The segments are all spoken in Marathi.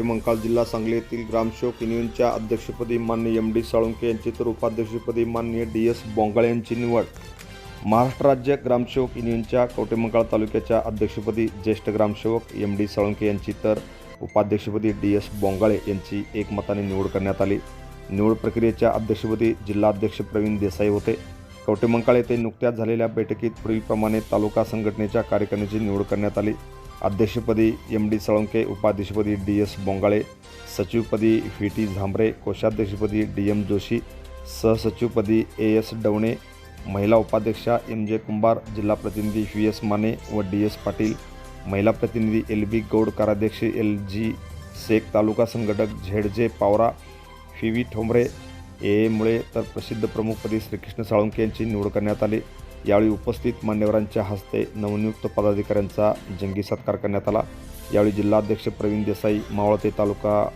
मंकाल जिल्हा सांगली येथील ग्रामसेवक युनियनच्या अध्यक्षपदी मान्य एम डी साळुंके यांची तर उपाध्यक्षपदी मान्य डी एस बोंगाळे यांची निवड. महाराष्ट्र राज्य ग्रामसेवक युनियनच्या कवठेमंकाळ तालुक्याच्या अध्यक्षपदी ज्येष्ठ ग्रामसेवक एम डी साळुंके यांची तर उपाध्यक्षपदी डी एस बोंगाळे यांची एकमताने निवड करण्यात आली. निवड प्रक्रियेच्या अध्यक्षपदी जिल्हाध्यक्ष प्रवीण देसाई होते. कवटेमंकाळ येथे नुकत्याच झालेल्या बैठकीत पुढीलप्रमाणे तालुका संघटनेच्या कार्यकारिणीची निवड करण्यात आली. अध्यक्षपदी एम डी साळुंके उपाध्यक्षपदी डी एस बोंगाळे सचिवपदी व्ही टी झांबरे कोषाध्यक्षपदी डी एम जोशी सहसचिवपदी ए एस डवणे महिला उपाध्यक्षा एम जे कुंभार जिल्हा प्रतिनिधी व्ही एस माने व डी एस पाटील महिला प्रतिनिधी एल बी गौड कार्याध्यक्ष एल जी शेख तालुका संघटक Z J Pawara V V Thombare A A Mule तर प्रसिद्ध प्रमुखपदी श्रीकृष्ण साळुंके यांची निवड करण्यात आली यावेळी उपस्थित मान्यवरांच्या हस्ते नवनियुक्त पदाधिकाऱ्यांचा जंगी सत्कार करण्यात आला. यावेळी जिल्हाध्यक्ष प्रवीण देसाई मावळते तालुका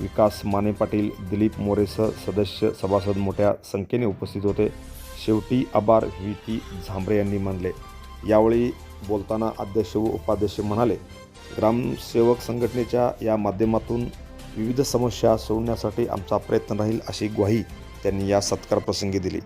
विकास माने पाटील दिलीप मोरेसह सदस्य सभासद मोठ्या संख्येने उपस्थित होते. शेवटी आभार व्ही. टी. झांबरे यांनी मानले. यावेळी बोलताना अध्यक्ष व उपाध्यक्ष म्हणाले ग्रामसेवक संघटनेच्या या माध्यमातून विविध समस्या सोडवण्यासाठी आमचा प्रयत्न राहील अशी ग्वाही त्यांनी या सत्कार प्रसंगी दिली